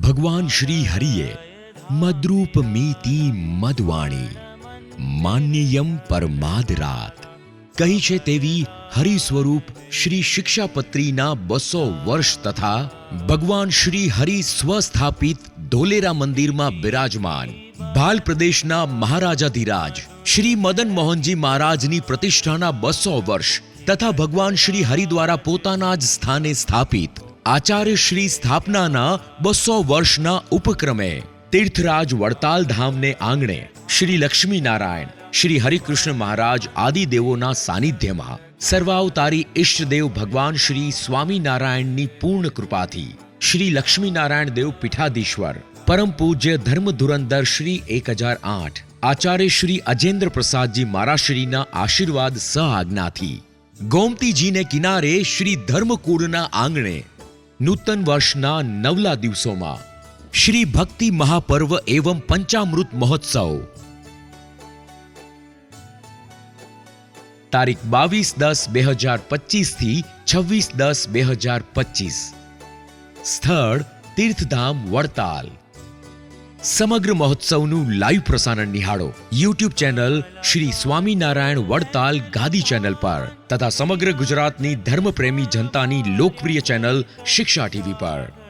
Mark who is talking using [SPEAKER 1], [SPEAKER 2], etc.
[SPEAKER 1] ભગવાન શ્રી હરિએ મદરૂપ મીતી મદવાણી, માન્યયમ પરમાદરાત. કહી છે તેવી હરિ સ્વરૂપ શ્રી શિક્ષાપત્રીના બસો વર્ષ તથા ભગવાન શ્રી હરિ સ્વસ્થાપિત ધોલેરા મંદિરમાં બિરાજમાન ભાલ પ્રદેશના મહારાજાધિરાજ શ્રી મદન મોહનજી મહારાજની પ્રતિષ્ઠાના બસો વર્ષ તથા ભગવાન શ્રી હરિ દ્વારા પોતાના જ સ્થાને સ્થાપિત આચાર્ય શ્રી સ્થાપનાના બસો વર્ષના ઉપક્રમે તીર્થરાજ વડતાલ ધામને આંગણે શ્રી લક્ષ્મીનારાયણ, શ્રી હરિકૃષ્ણ મહારાજ આદિદેવોના સાનિધ્યમાં સર્વાવતારી ઈષ્ટદેવ ભગવાન શ્રી સ્વામિનારાયણની પૂર્ણ કૃપાથી શ્રી લક્ષ્મીનારાયણ દેવ પીઠાધીશ્વર, પરમ પૂજ્ય ધર્મ ધુરંધર શ્રી એક હજાર આઠ, આચાર્ય શ્રી અજેન્દ્ર પ્રસાદજી મારાશ્રીના આશીર્વાદ સહ આજ્ઞાથી ગોમતીજીને કિનારે શ્રી ધર્મકુળના આંગણે નૂતન વર્ષના નવલા દિવસોમાં શ્રી ભક્તિ મહાપર્વ એવં પંચામૃત મહોત્સવ. તારીખ બાવીસ દસ બે હજાર પચીસથી છવ્વીસ દસ બે હજાર પચીસ. સ્થળ તીર્થધામ વડતાલ. સમગ્ર મહોત્સવનું લાઈવ પ્રસારણ નિહાળો. YouTube channel Shri Swaminarayan Vadtal Gadi channel પર તથા સમગ્ર ગુજરાતની ધર્મપ્રેમી જનતાની લોકપ્રિય ચેનલ શિક્ષા ટીવી પર.